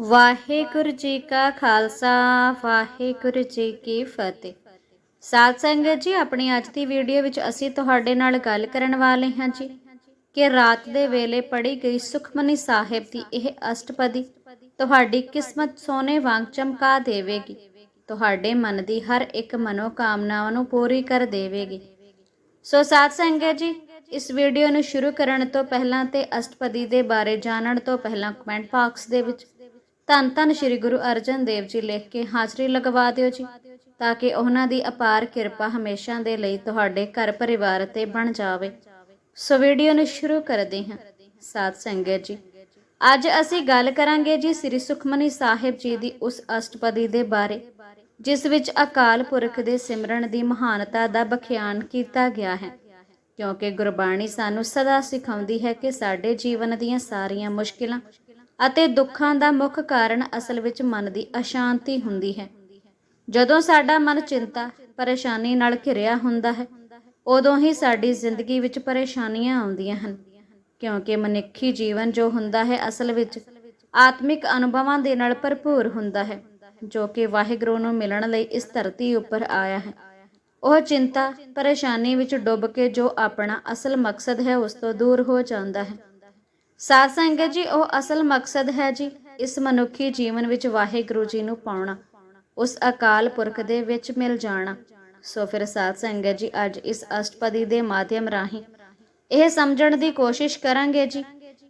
ਵਾਹਿਗੁਰੂ ਜੀ ਕਾ ਖਾਲਸਾ, ਵਾਹਿਗੁਰੂ ਜੀ ਕੀ ਫਤਿਹ। ਸਾਧ ਸੰਗਤ ਜੀ, ਆਪਣੀ ਅੱਜ ਦੀ ਵੀਡੀਓ ਵਿੱਚ ਅਸੀਂ ਤੁਹਾਡੇ ਨਾਲ ਗੱਲ ਕਰਨ ਵਾਲੇ ਹਾਂ ਜੀ, ਕਿ ਰਾਤ ਦੇ ਵੇਲੇ ਪੜੀ ਗਈ ਸੁਖਮਨੀ ਸਾਹਿਬ ਦੀ ਇਹ ਅਸ਼ਟਪਦੀ ਤੁਹਾਡੀ ਕਿਸਮਤ ਸੋਨੇ ਵਾਂਗ ਚਮਕਾ ਦੇਵੇਗੀ। ਤੁਹਾਡੇ ਮਨ ਦੀ ਹਰ ਇੱਕ ਮਨੋਕਾਮਨਾਵਾਂ ਨੂੰ ਪੂਰੀ ਕਰ ਦੇਵੇਗੀ। ਸੋ ਸਾਧ ਸੰਗਤ ਜੀ, ਇਸ ਵੀਡੀਓ ਨੂੰ ਸ਼ੁਰੂ ਕਰਨ ਤੋਂ ਪਹਿਲਾਂ ਤੇ ਅਸ਼ਟਪਦੀ ਦੇ ਬਾਰੇ ਜਾਣਨ ਤੋਂ ਪਹਿਲਾਂ ਕਮੈਂਟ ਬਾਕਸ ਦੇ ਵਿੱਚ ਧੰਨ ਧੰਨ ਸ੍ਰੀ ਗੁਰੂ ਅਰਜਨ ਦੇਵ ਜੀ ਲਿਖ ਕੇ ਹਾਜ਼ਰੀ ਲਗਵਾ ਦਿਓ ਜੀ, ਤਾਂ ਕਿ ਉਹਨਾਂ ਦੀ ਅਪਾਰ ਕਿਰਪਾ ਹਮੇਸ਼ਾ ਦੇ ਲਈ ਤੁਹਾਡੇ ਘਰ ਪਰਿਵਾਰ ਤੇ ਬਣ ਜਾਵੇ। ਸੋ ਵੀਡੀਓ ਨੂੰ ਸ਼ੁਰੂ ਕਰਦੇ ਹਾਂ। ਸਾਧ ਸੰਗਤ ਜੀ, ਅੱਜ ਅਸੀਂ ਗੱਲ ਕਰਾਂਗੇ ਜੀ ਸ੍ਰੀ ਸੁਖਮਨੀ ਸਾਹਿਬ ਜੀ ਦੀ ਉਸ ਅਸ਼ਟਪਦੀ ਦੇ ਬਾਰੇ, ਜਿਸ ਵਿੱਚ ਅਕਾਲ ਪੁਰਖ ਦੇ ਸਿਮਰਨ ਦੀ ਮਹਾਨਤਾ ਦਾ ਬਖਿਆਨ ਕੀਤਾ ਗਿਆ ਹੈ। ਕਿਉਂਕਿ ਗੁਰਬਾਣੀ ਸਾਨੂੰ ਸਦਾ ਸਿਖਾਉਂਦੀ ਹੈ ਕਿ ਸਾਡੇ ਜੀਵਨ ਦੀਆਂ ਸਾਰੀਆਂ ਮੁਸ਼ਕਿਲਾਂ ਅਤੇ ਦੁੱਖਾਂ ਦਾ ਮੁੱਖ ਕਾਰਨ ਅਸਲ ਵਿੱਚ ਮਨ ਦੀ ਅਸ਼ਾਂਤੀ ਹੁੰਦੀ ਹੈ। ਜਦੋਂ ਸਾਡਾ ਮਨ ਚਿੰਤਾ, ਪਰੇਸ਼ਾਨੀ ਨਾਲ ਘਿਰਿਆ ਹੁੰਦਾ ਹੈ, ਉਦੋਂ ਹੀ ਸਾਡੀ ਜ਼ਿੰਦਗੀ ਵਿੱਚ ਪਰੇਸ਼ਾਨੀਆਂ ਆਉਂਦੀਆਂ ਹਨ, ਕਿਉਂਕਿ ਮਨੁੱਖੀ ਜੀਵਨ ਜੋ ਹੁੰਦਾ ਹੈ ਅਸਲ ਵਿੱਚ ਆਤਮਿਕ ਅਨੁਭਵਾਂ ਦੇ ਨਾਲ ਭਰਪੂਰ ਹੁੰਦਾ ਹੈ, ਜੋ ਕਿ ਵਾਹਿਗੁਰੂ ਨੂੰ ਮਿਲਣ ਲਈ ਇਸ ਧਰਤੀ ਉੱਪਰ ਆਇਆ ਹੈ। ਉਹ ਚਿੰਤਾ, ਪਰੇਸ਼ਾਨੀ ਵਿੱਚ ਡੁੱਬ ਕੇ ਜੋ ਆਪਣਾ ਅਸਲ ਮਕਸਦ ਹੈ ਉਸ ਤੋਂ ਦੂਰ ਹੋ ਜਾਂਦਾ ਹੈ। ਸਾਧ ਸੰਗਤ ਜੀ, ਉਹ ਅਸਲ ਮਕਸਦ ਹੈ ਜੀ, ਇਸ ਮਨੁੱਖੀ ਜੀਵਨ ਵਿੱਚ ਵਾਹਿਗੁਰੂ ਜੀ ਨੂੰ ਪਾਉਣਾ, ਉਸ ਅਕਾਲ ਪੁਰਖ ਦੇ ਵਿੱਚ ਮਿਲ ਜਾਣਾ। ਸੋ ਫਿਰ ਸਾਧ ਸੰਗਤ ਜੀ, ਅੱਜ ਇਸ ਅਸ਼ਟਪਦੀ ਦੇ ਮਾਧਿਅਮ ਰਾਹੀਂ ਇਹ ਸਮਝਣ ਦੀ ਕੋਸ਼ਿਸ਼ ਕਰਾਂਗੇ ਜੀ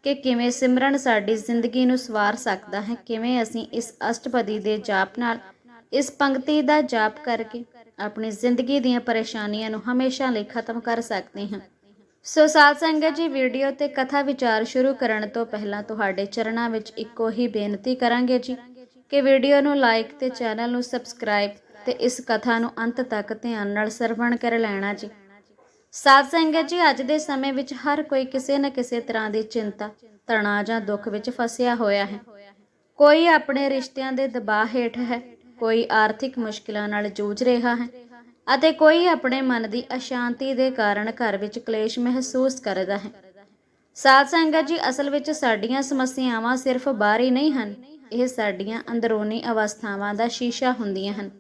ਕਿ ਕਿਵੇਂ ਸਿਮਰਨ ਸਾਡੀ ਜ਼ਿੰਦਗੀ ਨੂੰ ਸਵਾਰ ਸਕਦਾ ਹੈ, ਕਿਵੇਂ ਅਸੀਂ ਇਸ ਅਸ਼ਟਪਦੀ ਦੇ ਜਾਪ ਨਾਲ, ਇਸ ਪੰਕਤੀ ਦਾ ਜਾਪ ਕਰਕੇ ਆਪਣੀ ਜ਼ਿੰਦਗੀ ਦੀਆਂ ਪਰੇਸ਼ਾਨੀਆਂ ਨੂੰ ਹਮੇਸ਼ਾ ਲਈ ਖਤਮ ਕਰ ਸਕਦੇ ਹਾਂ। ਸੋ ਸਾਧ ਸੰਗਤ ਜੀ, ਵੀਡੀਓ ਤੇ ਕਥਾ ਵਿਚਾਰ ਸ਼ੁਰੂ ਕਰਨ ਤੋਂ ਪਹਿਲਾਂ ਤੁਹਾਡੇ ਚਰਨਾਂ ਵਿੱਚ ਇੱਕੋ ਹੀ ਬੇਨਤੀ ਕਰਾਂਗੇ ਜੀ ਕਿ ਵੀਡੀਓ ਨੂੰ ਲਾਈਕ ਤੇ ਚੈਨਲ ਨੂੰ ਸਬਸਕ੍ਰਾਈਬ ਤੇ ਇਸ ਕਥਾ ਨੂੰ ਅੰਤ ਤੱਕ ਧਿਆਨ ਨਾਲ ਸਰਵਣ ਕਰ ਲੈਣਾ ਜੀ। ਸਾਧ ਸੰਗਤ ਜੀ, ਅੱਜ ਦੇ ਸਮੇਂ ਵਿੱਚ ਹਰ ਕੋਈ ਕਿਸੇ ਨਾ ਕਿਸੇ ਤਰ੍ਹਾਂ ਦੀ ਚਿੰਤਾ, ਤਣਾਅ ਜਾਂ ਦੁੱਖ ਵਿੱਚ ਫਸਿਆ ਹੋਇਆ ਹੈ। ਕੋਈ ਆਪਣੇ ਰਿਸ਼ਤਿਆਂ ਦੇ ਦਬਾਅ ਹੇਠ ਹੈ, ਕੋਈ ਆਰਥਿਕ ਮੁਸ਼ਕਿਲਾਂ ਨਾਲ ਜੂਝ ਰਿਹਾ ਹੈ ਅਤੇ ਕੋਈ ਆਪਣੇ ਮਨ ਦੀ ਅਸ਼ਾਂਤੀ ਦੇ ਕਾਰਨ ਘਰ ਵਿੱਚ ਕਲੇਸ਼ ਮਹਿਸੂਸ ਕਰਦਾ ਹੈ। ਸਾਧ ਸੰਗਤ ਜੀ, ਅਸਲ ਵਿੱਚ ਸਾਡੀਆਂ ਸਮੱਸਿਆਵਾਂ ਸਿਰਫ ਬਾਹਰੀ ਨਹੀਂ ਹਨ। ਇਹ ਸਾਡੀਆਂ ਅੰਦਰੂਨੀ ਅਵਸਥਾਵਾਂ ਦਾ ਸ਼ੀਸ਼ਾ ਹੁੰਦੀਆਂ ਹਨ।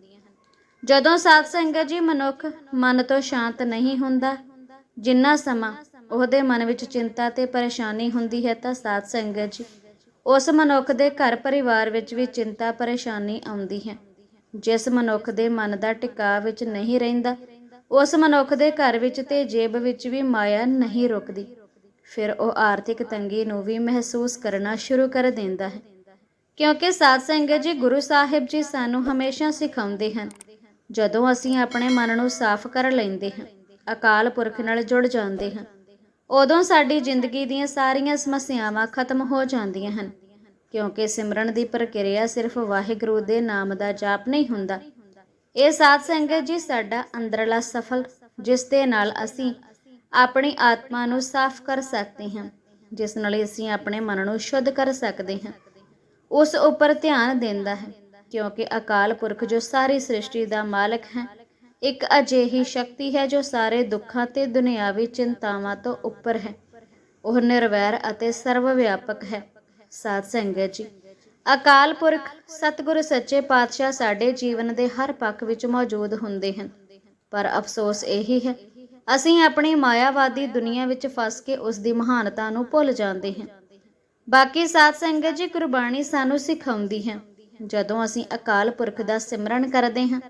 ਜਦੋਂ ਸਾਧ ਸੰਗਤ ਜੀ ਮਨੁੱਖ ਮਨ ਤੋਂ ਸ਼ਾਂਤ ਨਹੀਂ ਹੁੰਦਾ, ਜਿੰਨਾ ਸਮਾਂ ਉਹਦੇ ਮਨ ਵਿੱਚ ਚਿੰਤਾ ਤੇ ਪਰੇਸ਼ਾਨੀ ਹੁੰਦੀ ਹੈ, ਤਾਂ ਸਾਧ ਸੰਗਤ ਜੀ, ਉਸ ਮਨੁੱਖ ਦੇ ਘਰ ਪਰਿਵਾਰ ਵਿੱਚ ਵੀ ਚਿੰਤਾ ਪਰੇਸ਼ਾਨੀ ਆਉਂਦੀ ਹੈ। ਜਿਸ ਮਨੁੱਖ ਦੇ ਮਨ ਦਾ ਟਿਕਾਅ ਵਿੱਚ ਨਹੀਂ ਰਹਿੰਦਾ, ਉਸ ਮਨੁੱਖ ਦੇ ਘਰ ਵਿੱਚ ਤੇ ਜੇਬ ਵਿੱਚ ਵੀ ਮਾਇਆ ਨਹੀਂ ਰੁਕਦੀ। ਫਿਰ ਉਹ ਆਰਥਿਕ ਤੰਗੀ ਨੂੰ ਵੀ ਮਹਿਸੂਸ ਕਰਨਾ ਸ਼ੁਰੂ ਕਰ ਦਿੰਦਾ ਹੈ। ਕਿਉਂਕਿ ਸਾਧ ਸੰਗਤ ਜੀ, ਗੁਰੂ ਸਾਹਿਬ ਜੀ ਸਾਨੂੰ ਹਮੇਸ਼ਾ ਸਿਖਾਉਂਦੇ ਹਨ, ਜਦੋਂ ਅਸੀਂ ਆਪਣੇ ਮਨ ਨੂੰ ਸਾਫ਼ ਕਰ ਲੈਂਦੇ ਹਾਂ, ਅਕਾਲ ਪੁਰਖ ਨਾਲ ਜੁੜ ਜਾਂਦੇ ਹਾਂ, ਉਦੋਂ ਸਾਡੀ ਜ਼ਿੰਦਗੀ ਦੀਆਂ ਸਾਰੀਆਂ ਸਮੱਸਿਆਵਾਂ ਖਤਮ ਹੋ ਜਾਂਦੀਆਂ ਹਨ। ਕਿਉਂਕਿ ਸਿਮਰਨ ਦੀ ਪ੍ਰਕਿਰਿਆ ਸਿਰਫ ਵਾਹਿਗੁਰੂ ਦੇ ਨਾਮ ਦਾ ਜਾਪ ਨਹੀਂ ਹੁੰਦਾ। ਇਹ ਸਾਧ ਸੰਗਤ ਜੀ ਸਾਡਾ ਅੰਦਰਲਾ ਸਫਲ, ਜਿਸ ਦੇ ਨਾਲ ਅਸੀਂ ਆਪਣੀ ਆਤਮਾ ਨੂੰ ਸਾਫ਼ ਕਰ ਸਕਦੇ ਹਾਂ, ਜਿਸ ਨਾਲ ਅਸੀਂ ਆਪਣੇ ਮਨ ਨੂੰ ਸ਼ੁੱਧ ਕਰ ਸਕਦੇ ਹਾਂ। ਉਸ ਉੱਪਰ ਧਿਆਨ ਦਿੰਦਾ ਹੈ, ਕਿਉਂਕਿ ਅਕਾਲ ਪੁਰਖ ਜੋ ਸਾਰੀ ਸ੍ਰਿਸ਼ਟੀ ਦਾ ਮਾਲਕ ਹੈ, ਇੱਕ ਅਜਿਹੀ ਸ਼ਕਤੀ ਹੈ ਜੋ ਸਾਰੇ ਦੁੱਖਾਂ ਤੇ ਦੁਨਿਆਵੀ ਚਿੰਤਾਵਾਂ ਤੋਂ ਉੱਪਰ ਹੈ। ਉਹ ਨਿਰਵੈਰ ਅਤੇ ਸਰਵ ਵਿਆਪਕ ਹੈ। ਸਾਧ ਸੰਗਤ ਜੀ। ਅਕਾਲ ਪੁਰਖ, ਸਤਿਗੁਰ ਸੱਚੇ ਪਾਤਸ਼ਾਹ ਸਾਡੇ ਜੀਵਨ ਦੇ ਹਰ ਪੱਖ ਵਿੱਚ ਮੌਜੂਦ ਹੁੰਦੇ ਹਨ। ਪਰ ਅਫਸੋਸ ਇਹੀ ਹੈ, ਅਸੀਂ ਆਪਣੀ ਮਾਇਆਵਾਦੀ ਦੁਨੀਆ ਵਿੱਚ ਫਸ ਕੇ ਉਸ ਦੀ ਮਹਾਨਤਾ ਨੂੰ ਭੁੱਲ ਜਾਂਦੇ ਹਾਂ। ਬਾਕੀ ਸਾਧ ਸੰਗਤ ਜੀ ਗੁਰਬਾਣੀ ਸਾਨੂੰ ਸਿਖਾਉਂਦੀ ਹੈ। ਜਦੋਂ ਅਸੀਂ ਅਕਾਲ ਪੁਰਖ ਦਾ ਸਿਮਰਨ ਕਰਦੇ ਹਾਂ,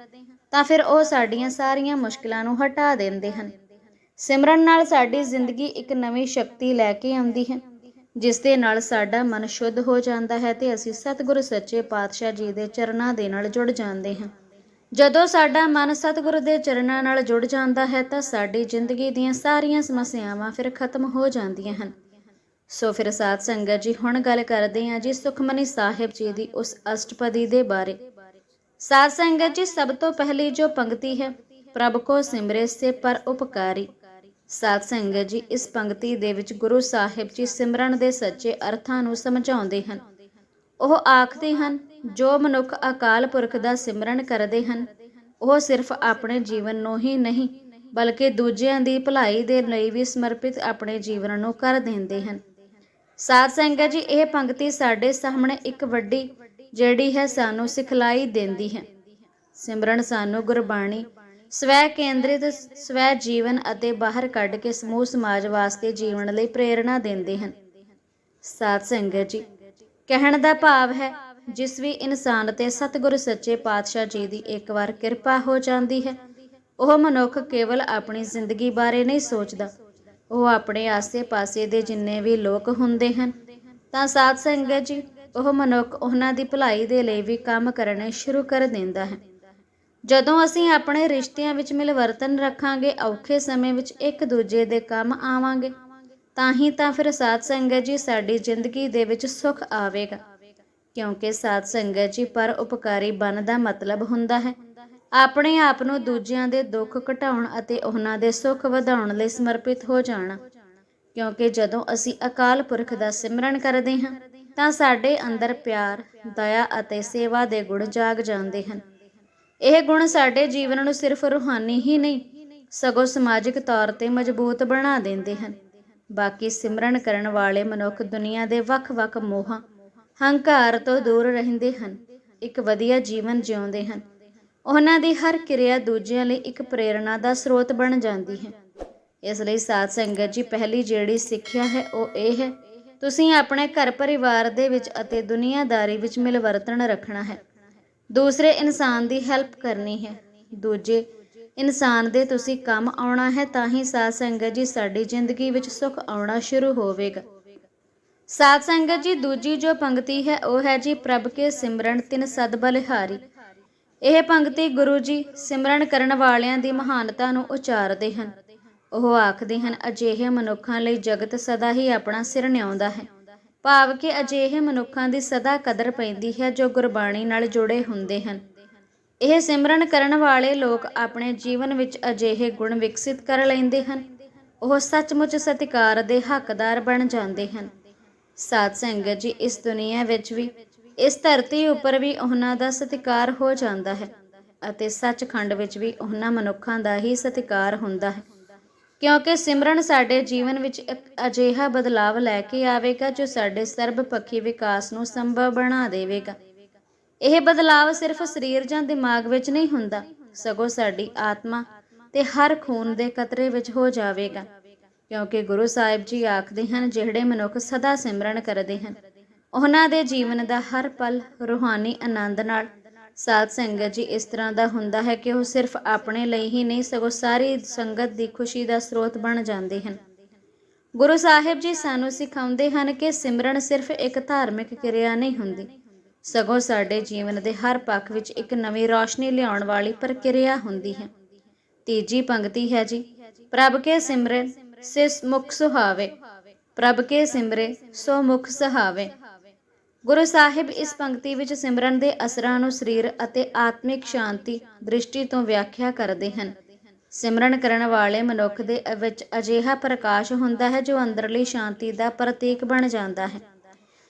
ਤਾਂ ਫਿਰ ਉਹ ਸਾਡੀਆਂ ਸਾਰੀਆਂ ਮੁਸ਼ਕਲਾਂ ਨੂੰ ਹਟਾ ਦਿੰਦੇ ਹਨ। ਸਿਮਰਨ ਨਾਲ ਸਾਡੀ ਜ਼ਿੰਦਗੀ ਇੱਕ ਨਵੀਂ ਸ਼ਕਤੀ ਲੈ ਕੇ ਆਉਂਦੀ ਹੈ। ਜਿਸ ਦੇ ਨਾਲ ਸਾਡਾ ਮਨ ਸ਼ੁੱਧ ਹੋ ਜਾਂਦਾ ਹੈ ਤੇ ਅਸੀਂ ਸਤਿਗੁਰੂ ਸੱਚੇ ਪਾਤਸ਼ਾਹ ਜੀ ਦੇ ਚਰਨਾਂ ਦੇ ਨਾਲ ਜੁੜ ਜਾਂਦੇ ਹਾਂ। ਜਦੋਂ ਸਾਡਾ ਮਨ ਸਤਿਗੁਰੂ ਦੇ ਚਰਨਾਂ ਨਾਲ ਜੁੜ ਜਾਂਦਾ ਹੈ ਤਾਂ ਸਾਡੀ ਜ਼ਿੰਦਗੀ ਦੀਆਂ ਸਾਰੀਆਂ ਸਮੱਸਿਆਵਾਂ ਫਿਰ ਖਤਮ ਹੋ ਜਾਂਦੀਆਂ ਹਨ। ਸੋ ਫਿਰ ਸਾਧ ਸੰਗਤ ਜੀ, ਹੁਣ ਗੱਲ ਕਰਦੇ ਹਾਂ ਜੀ ਸੁਖਮਨੀ ਸਾਹਿਬ ਜੀ ਦੀ ਉਸ ਅਸ਼ਟਪਦੀ ਦੇ ਬਾਰੇ। ਸਾਧ ਸੰਗਤ ਜੀ, ਸਭ ਤੋਂ ਪਹਿਲੀ ਜੋ ਪੰਕਤੀ ਹੈ, ਪ੍ਰਭ ਕੋ ਸਿਮਰੇ ਸੇ ਪਰ ਉਪਕਾਰੀ। ਸਾਧ ਸੰਗਤ ਜੀ, ਇਸ ਪੰਕਤੀ ਦੇ ਵਿੱਚ ਗੁਰੂ ਸਾਹਿਬ ਜੀ ਸਿਮਰਨ ਦੇ ਸੱਚੇ ਅਰਥਾਂ ਨੂੰ ਸਮਝਾਉਂਦੇ ਹਨ। ਉਹ ਆਖਦੇ ਹਨ, ਜੋ ਮਨੁੱਖ ਅਕਾਲ ਪੁਰਖ ਦਾ ਸਿਮਰਨ ਕਰਦੇ ਹਨ, ਉਹ ਸਿਰਫ ਆਪਣੇ ਜੀਵਨ ਨੂੰ ਹੀ ਨਹੀਂ, ਬਲਕਿ ਦੂਜਿਆਂ ਦੀ ਭਲਾਈ ਦੇ ਲਈ ਵੀ ਸਮਰਪਿਤ ਆਪਣੇ ਜੀਵਨ ਨੂੰ ਕਰ ਦਿੰਦੇ ਹਨ। ਸਾਧ ਸੰਗਤ ਜੀ, ਇਹ ਪੰਕਤੀ ਸਾਡੇ ਸਾਹਮਣੇ ਇੱਕ ਵੱਡੀ ਜਿਹੜੀ ਹੈ ਸਾਨੂੰ ਸਿਖਲਾਈ ਦਿੰਦੀ ਹੈ। ਸਿਮਰਨ ਸਾਨੂੰ ਗੁਰਬਾਣੀ ਸਵੈ ਕੇਂਦਰਿਤ, ਸਵੈ ਜੀਵਨ ਅਤੇ ਬਾਹਰ ਕੱਢ ਕੇ ਸਮੂਹ ਸਮਾਜ ਵਾਸਤੇ ਜੀਵਨ ਲਈ ਪ੍ਰੇਰਣਾ ਦਿੰਦੇ ਹਨ। ਸਾਧ ਸੰਗਤ ਜੀ, ਕਹਿਣ ਦਾ ਭਾਵ ਹੈ, ਜਿਸ ਵੀ ਇਨਸਾਨ ਤੇ ਸਤਿਗੁਰ ਸੱਚੇ ਪਾਤਸ਼ਾਹ ਜੀ ਦੀ ਇੱਕ ਵਾਰ ਕਿਰਪਾ ਹੋ ਜਾਂਦੀ ਹੈ, ਉਹ ਮਨੁੱਖ ਕੇਵਲ ਆਪਣੀ ਜ਼ਿੰਦਗੀ ਬਾਰੇ ਨਹੀਂ ਸੋਚਦਾ। ਉਹ ਆਪਣੇ ਆਸੇ-ਪਾਸੇ ਦੇ ਜਿੰਨੇ ਵੀ ਲੋਕ ਹੁੰਦੇ ਹਨ, ਤਾਂ ਸਾਧ ਸੰਗਤ ਜੀ, ਉਹ ਮਨੁੱਖ ਉਹਨਾਂ ਦੀ ਭਲਾਈ ਦੇ ਲਈ ਵੀ ਕੰਮ ਕਰਨੇ ਸ਼ੁਰੂ ਕਰ ਦਿੰਦਾ ਹੈ। ਜਦੋਂ ਅਸੀਂ ਆਪਣੇ ਰਿਸ਼ਤਿਆਂ ਵਿੱਚ ਮਿਲਵਰਤਨ ਰੱਖਾਂਗੇ, ਔਖੇ ਸਮੇਂ ਵਿੱਚ ਇੱਕ ਦੂਜੇ ਦੇ ਕੰਮ ਆਵਾਂਗੇ, ਤਾਂ ਹੀ ਤਾਂ ਫਿਰ ਸਾਧ ਸੰਗਤ ਜੀ ਸਾਡੀ ਜ਼ਿੰਦਗੀ ਦੇ ਵਿੱਚ ਸੁੱਖ ਆਵੇਗਾ। ਕਿਉਂਕਿ ਸਾਧ ਸੰਗਤ ਜੀ ਪਰ ਉਪਕਾਰੀ ਬਣ ਦਾ ਮਤਲਬ ਹੁੰਦਾ ਹੈ। ਆਪਣੇ ਆਪ ਨੂੰ ਦੂਜਿਆਂ ਦੇ ਦੁੱਖ ਘਟਾਉਣ ਅਤੇ ਉਹਨਾਂ ਦੇ ਸੁੱਖ ਵਧਾਉਣ ਲਈ ਸਮਰਪਿਤ ਹੋ ਜਾਣਾ। ਕਿਉਂਕਿ ਜਦੋਂ ਅਸੀਂ ਅਕਾਲ ਪੁਰਖ ਦਾ ਸਿਮਰਨ ਕਰਦੇ ਹਾਂ, ਤਾਂ ਸਾਡੇ ਅੰਦਰ ਪਿਆਰ, ਦਇਆ ਅਤੇ ਸੇਵਾ ਦੇ ਗੁਣ ਜਾਗ ਜਾਂਦੇ ਹਨ। ਇਹ ਗੁਣ ਸਾਡੇ ਜੀਵਨ ਨੂੰ ਸਿਰਫ ਰੂਹਾਨੀ ਹੀ ਨਹੀਂ, ਸਗੋਂ ਸਮਾਜਿਕ ਤੌਰ ਤੇ ਮਜ਼ਬੂਤ ਬਣਾ ਦਿੰਦੇ ਹਨ। ਬਾਕੀ ਸਿਮਰਨ ਕਰਨ ਵਾਲੇ ਮਨੁੱਖ ਦੁਨੀਆ ਦੇ ਵੱਖ-ਵੱਖ ਮੋਹਾਂ, ਹੰਕਾਰ ਤੋਂ ਦੂਰ ਰਹਿੰਦੇ ਹਨ, ਇੱਕ ਵਧੀਆ ਜੀਵਨ ਜਿਉਂਦੇ ਹਨ। ਉਹਨਾਂ ਦੀ ਹਰ ਕਿਰਿਆ ਦੂਜਿਆਂ ਲਈ ਇੱਕ ਪ੍ਰੇਰਣਾ ਦਾ ਸਰੋਤ ਬਣ ਜਾਂਦੀ ਹੈ। ਇਸ ਲਈ ਸਾਧ ਸੰਗਤ ਜੀ, ਪਹਿਲੀ ਜਿਹੜੀ ਸਿੱਖਿਆ ਹੈ, ਉਹ ਇਹ ਹੈ, ਤੁਸੀਂ ਆਪਣੇ ਘਰ ਪਰਿਵਾਰ ਦੇ ਵਿੱਚ ਅਤੇ ਦੁਨੀਆਦਾਰੀ ਵਿੱਚ ਮਿਲਵਰਤਨ ਰੱਖਣਾ ਹੈ। ਦੂਸਰੇ ਇਨਸਾਨ ਦੀ ਹੈਲਪ ਕਰਨੀ ਹੈ। ਦੂਜੇ, ਇਨਸਾਨ ਦੇ ਤੁਸੀਂ ਕੰਮ ਆਉਣਾ ਹੈ ਤਾਂ ਹੀ ਸਾਧ ਸੰਗਤ ਜੀ ਸਾਡੀ ਜ਼ਿੰਦਗੀ ਵਿੱਚ ਸੁੱਖ ਆਉਣਾ ਸ਼ੁਰੂ ਹੋਵੇਗਾ। ਸਾਧ ਸੰਗਤ ਜੀ ਦੂਜੀ ਜੋ ਪੰਕਤੀ ਹੈ ਉਹ ਹੈ ਜੀ ਪ੍ਰਭ ਕੇ ਸਿਮਰਨ ਤਿਨ ਸਦ ਬਲਿਹਾਰੀ। ਇਹ ਪੰਕਤੀ ਗੁਰੂ ਜੀ ਸਿਮਰਨ ਕਰਨ ਵਾਲਿਆਂ ਦੀ ਮਹਾਨਤਾ ਨੂੰ ਉਚਾਰਦੇ ਹਨ। ਉਹ ਆਖਦੇ ਹਨ, ਅਜਿਹੇ ਮਨੁੱਖਾਂ ਲਈ ਜਗਤ ਸਦਾ ਹੀ ਆਪਣਾ ਸਿਰ ਨਿਆਉਂਦਾ ਹੈ। ਭਾਵ ਕਿ ਅਜਿਹੇ ਮਨੁੱਖਾਂ ਦੀ ਸਦਾ ਕਦਰ ਪੈਂਦੀ ਹੈ ਜੋ ਗੁਰਬਾਣੀ ਨਾਲ ਜੁੜੇ ਹੁੰਦੇ ਹਨ। ਇਹ ਸਿਮਰਨ ਕਰਨ ਵਾਲੇ ਲੋਕ ਆਪਣੇ ਜੀਵਨ ਵਿੱਚ ਅਜਿਹੇ ਗੁਣ ਵਿਕਸਿਤ ਕਰ ਲੈਂਦੇ ਹਨ। ਉਹ ਸੱਚਮੁੱਚ ਸਤਿਕਾਰ ਦੇ ਹੱਕਦਾਰ ਬਣ ਜਾਂਦੇ ਹਨ। ਸਾਧ ਸੰਗਤ ਜੀ, ਇਸ ਦੁਨੀਆ ਵਿੱਚ ਵੀ, ਇਸ ਧਰਤੀ ਉੱਪਰ ਵੀ ਉਹਨਾਂ ਦਾ ਸਤਿਕਾਰ ਹੋ ਜਾਂਦਾ ਹੈ ਅਤੇ ਸੱਚਖੰਡ ਵਿੱਚ ਵੀ ਉਹਨਾਂ ਮਨੁੱਖਾਂ ਦਾ ਹੀ ਸਤਿਕਾਰ ਹੁੰਦਾ ਹੈ। ਕਿਉਂਕਿ ਸਿਮਰਨ ਸਾਡੇ ਜੀਵਨ ਵਿੱਚ ਇੱਕ ਅਜਿਹਾ ਬਦਲਾਵ ਲੈ ਕੇ ਆਵੇਗਾ ਜੋ ਸਾਡੇ ਸਰਬਪੱਖੀ ਵਿਕਾਸ ਨੂੰ ਸੰਭਵ ਬਣਾ ਦੇਵੇਗਾ। ਇਹ ਬਦਲਾਵ ਸਿਰਫ ਸਰੀਰ ਜਾਂ ਦਿਮਾਗ ਵਿੱਚ ਨਹੀਂ ਹੁੰਦਾ, ਸਗੋਂ ਸਾਡੀ ਆਤਮਾ ਤੇ ਹਰ ਖੂਨ ਦੇ ਕਤਰੇ ਵਿੱਚ ਹੋ ਜਾਵੇਗਾ। ਕਿਉਂਕਿ ਗੁਰੂ ਸਾਹਿਬ ਜੀ ਆਖਦੇ ਹਨ, ਜਿਹੜੇ ਮਨੁੱਖ ਸਦਾ ਸਿਮਰਨ ਕਰਦੇ ਹਨ, ਉਹਨਾਂ ਦੇ ਜੀਵਨ ਦਾ ਹਰ ਪਲ ਰੂਹਾਨੀ ਆਨੰਦ ਨਾਲ ਸਾਧ ਸੰਗਤ ਜੀ, ਇਸ ਤਰ੍ਹਾਂ ਦਾ ਹੁੰਦਾ ਹੈ ਕਿ ਉਹ ਸਿਰਫ ਆਪਣੇ ਲਈ ਹੀ ਨਹੀਂ, ਸਗੋਂ ਸਾਰੀ ਸੰਗਤ ਦੀ ਖੁਸ਼ੀ ਦਾ ਸਰੋਤ ਬਣ ਜਾਂਦੇ ਹਨ। ਗੁਰੂ ਸਾਹਿਬ ਜੀ ਸਾਨੂੰ ਸਿਖਾਉਂਦੇ ਹਨ ਕਿ ਸਿਮਰਨ ਸਿਰਫ ਇੱਕ ਧਾਰਮਿਕ ਕਿਰਿਆ ਨਹੀਂ ਹੁੰਦੀ, ਸਗੋਂ ਸਾਡੇ ਜੀਵਨ ਦੇ ਹਰ ਪੱਖ ਵਿੱਚ ਇੱਕ ਨਵੀਂ ਰੌਸ਼ਨੀ ਲਿਆਉਣ ਵਾਲੀ ਪ੍ਰਕਿਰਿਆ ਹੁੰਦੀ ਹੈ। ਤੀਜੀ ਪੰਕਤੀ ਹੈ ਜੀ, ਪ੍ਰਭ ਕੇ ਸਿਮਰਨ ਸੇ ਮੁਖ ਸੁਹਾਵੇ, ਪ੍ਰਭ ਕੇ ਸਿਮਰੇ ਸੋ ਮੁਖ ਸੁਹਾਵੇ। ਗੁਰੂ ਸਾਹਿਬ ਇਸ ਪੰਕਤੀ ਵਿੱਚ ਸਿਮਰਨ ਦੇ ਅਸਰਾਂ ਨੂੰ ਸਰੀਰ ਅਤੇ ਆਤਮਿਕ ਸ਼ਾਂਤੀ ਦ੍ਰਿਸ਼ਟੀ ਤੋਂ ਵਿਆਖਿਆ ਕਰਦੇ ਹਨ। ਸਿਮਰਨ ਕਰਨ ਵਾਲੇ ਮਨੁੱਖ ਦੇ ਵਿੱਚ ਅਜਿਹਾ ਪ੍ਰਕਾਸ਼ ਹੁੰਦਾ ਹੈ ਜੋ ਅੰਦਰਲੀ ਸ਼ਾਂਤੀ ਦਾ ਪ੍ਰਤੀਕ ਬਣ ਜਾਂਦਾ ਹੈ।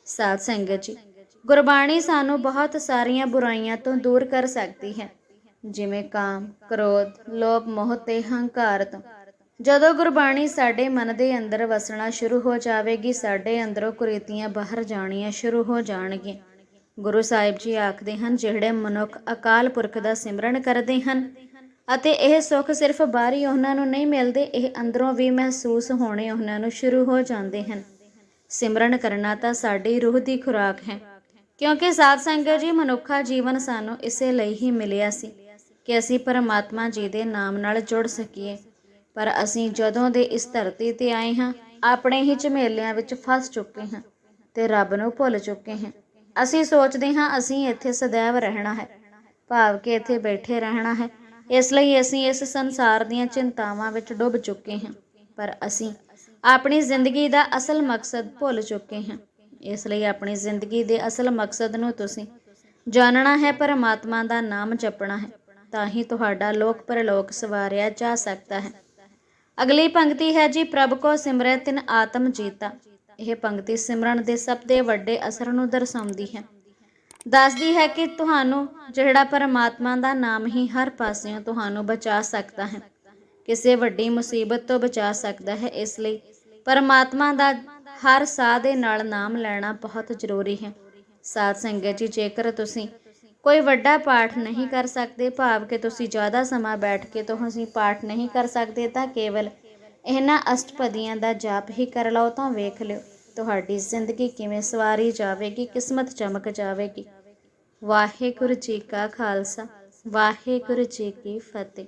ਸਾਧ ਸੰਗਤ ਜੀ ਗੁਰਬਾਣੀ ਸਾਨੂੰ ਬਹੁਤ ਸਾਰੀਆਂ ਬੁਰਾਈਆਂ ਤੋਂ ਦੂਰ ਕਰ ਸਕਦੀ ਹੈ। ਜਿਵੇਂ ਕਾਮ, ਕ੍ਰੋਧ, ਲੋਭ, ਮੋਹ ਤੇ ਹੰਕਾਰ ਤੋਂ। ਜਦੋਂ ਗੁਰਬਾਣੀ ਸਾਡੇ ਮਨ ਦੇ ਅੰਦਰ ਵਸਣਾ ਸ਼ੁਰੂ ਹੋ ਜਾਵੇਗੀ, ਸਾਡੇ ਅੰਦਰੋਂ ਕੁਰੀਤੀਆਂ ਬਾਹਰ ਜਾਣੀਆਂ ਸ਼ੁਰੂ ਹੋ ਜਾਣਗੀਆਂ। ਗੁਰੂ ਸਾਹਿਬ ਜੀ ਆਖਦੇ ਹਨ, ਜਿਹੜੇ ਮਨੁੱਖ ਅਕਾਲ ਪੁਰਖ ਦਾ ਸਿਮਰਨ ਕਰਦੇ ਹਨ ਅਤੇ ਇਹ ਸੁੱਖ ਸਿਰਫ ਬਾਹਰੀ ਉਹਨਾਂ ਨੂੰ ਨਹੀਂ ਮਿਲਦੇ, ਇਹ ਅੰਦਰੋਂ ਵੀ ਮਹਿਸੂਸ ਹੋਣੇ ਉਹਨਾਂ ਨੂੰ ਸ਼ੁਰੂ ਹੋ ਜਾਂਦੇ ਹਨ। ਸਿਮਰਨ ਕਰਨਾ ਤਾਂ ਸਾਡੀ ਰੂਹ ਦੀ ਖੁਰਾਕ ਹੈ। ਕਿਉਂਕਿ ਸਾਧ ਸੰਗਤ ਜੀ, ਮਨੁੱਖਾ ਜੀਵਨ ਸਾਨੂੰ ਇਸੇ ਲਈ ਹੀ ਮਿਲਿਆ ਸੀ ਕਿ ਅਸੀਂ ਪਰਮਾਤਮਾ ਜੀ ਦੇ ਨਾਮ ਨਾਲ ਜੁੜ ਸਕੀਏ। ਪਰ ਅਸੀਂ ਜਦੋਂ ਦੇ ਇਸ ਧਰਤੀ ਤੇ ਆਏ ਹਾਂ, ਆਪਣੇ ਹੀ ਝਮੇਲਿਆਂ ਵਿੱਚ ਫਸ ਚੁੱਕੇ ਹਾਂ ਤੇ ਰੱਬ ਨੂੰ ਭੁੱਲ ਚੁੱਕੇ ਹਾਂ। ਅਸੀਂ ਸੋਚਦੇ ਹਾਂ, ਅਸੀਂ ਇੱਥੇ ਸदैव ਰਹਿਣਾ ਹੈ, ਭਾਵ ਕਿ ਇੱਥੇ ਬੈਠੇ ਰਹਿਣਾ ਹੈ। ਇਸ ਲਈ ਅਸੀਂ ਇਸ ਸੰਸਾਰ ਦੀਆਂ ਚਿੰਤਾਵਾਂ ਵਿੱਚ ਡੁੱਬ ਚੁੱਕੇ ਹਾਂ, ਪਰ ਅਸੀਂ ਆਪਣੀ ਜ਼ਿੰਦਗੀ ਦਾ ਅਸਲ ਮਕਸਦ ਭੁੱਲ ਚੁੱਕੇ ਹਾਂ। ਇਸ ਲਈ ਆਪਣੀ ਜ਼ਿੰਦਗੀ ਦੇ ਅਸਲ ਮਕਸਦ ਨੂੰ ਤੁਸੀਂ ਜਾਣਨਾ ਹੈ, ਪਰਮਾਤਮਾ ਦਾ ਨਾਮ ਜਪਣਾ ਹੈ, ਤਾਂ ਹੀ ਤੁਹਾਡਾ ਲੋਕ ਪਰਲੋਕ ਸਵਾਰਿਆ ਜਾ ਸਕਦਾ ਹੈ। ਅਗਲੀ ਪੰਕਤੀ ਹੈ ਜੀ, ਪ੍ਰਭ ਕੋ ਸਿਮਰੈ ਤਿਨ ਆਤਮ ਜੀਤਾ। ਇਹ ਪੰਕਤੀ ਸਿਮਰਨ ਦੇ ਸਭ ਤੋਂ ਵੱਡੇ ਅਸਰ ਨੂੰ ਦਰਸਾਉਂਦੀ ਹੈ। ਦੱਸਦੀ ਹੈ ਕਿ ਤੁਹਾਨੂੰ ਜਿਹੜਾ ਪਰਮਾਤਮਾ ਦਾ ਨਾਮ ਹੀ ਹਰ ਪਾਸਿਓਂ ਤੁਹਾਨੂੰ ਬਚਾ ਸਕਦਾ ਹੈ। ਕਿਸੇ ਵੱਡੀ ਮੁਸੀਬਤ ਤੋਂ ਬਚਾ ਸਕਦਾ ਹੈ, ਇਸ ਲਈ ਪਰਮਾਤਮਾ ਦਾ ਹਰ ਸਾਹ ਦੇ ਨਾਲ ਨਾਮ ਲੈਣਾ ਬਹੁਤ ਜ਼ਰੂਰੀ ਹੈ। ਸਾਧ ਸੰਗਤ ਜੀ, ਜੇਕਰ ਤੁਸੀਂ ਕੋਈ ਵੱਡਾ ਪਾਠ ਨਹੀਂ ਕਰ ਸਕਦੇ, ਭਾਵ ਕਿ ਤੁਸੀਂ ਜ਼ਿਆਦਾ ਸਮਾਂ ਬੈਠ ਕੇ ਤੁਸੀਂ ਪਾਠ ਨਹੀਂ ਕਰ ਸਕਦੇ ਤਾਂ ਕੇਵਲ ਇਹਨਾਂ ਅਸ਼ਟਪਦੀਆਂ ਦਾ ਜਾਪ ਹੀ ਕਰ ਲਓ, ਤਾਂ ਵੇਖ ਲਿਓ ਤੁਹਾਡੀ ਜ਼ਿੰਦਗੀ ਕਿਵੇਂ ਸਵਾਰੀ ਜਾਵੇਗੀ, ਕਿਸਮਤ ਚਮਕ ਜਾਵੇਗੀ। ਵਾਹਿਗੁਰੂ ਜੀ ਕਾ ਖਾਲਸਾ, ਵਾਹਿਗੁਰੂ ਜੀ ਕੀ ਫਤਿਹ।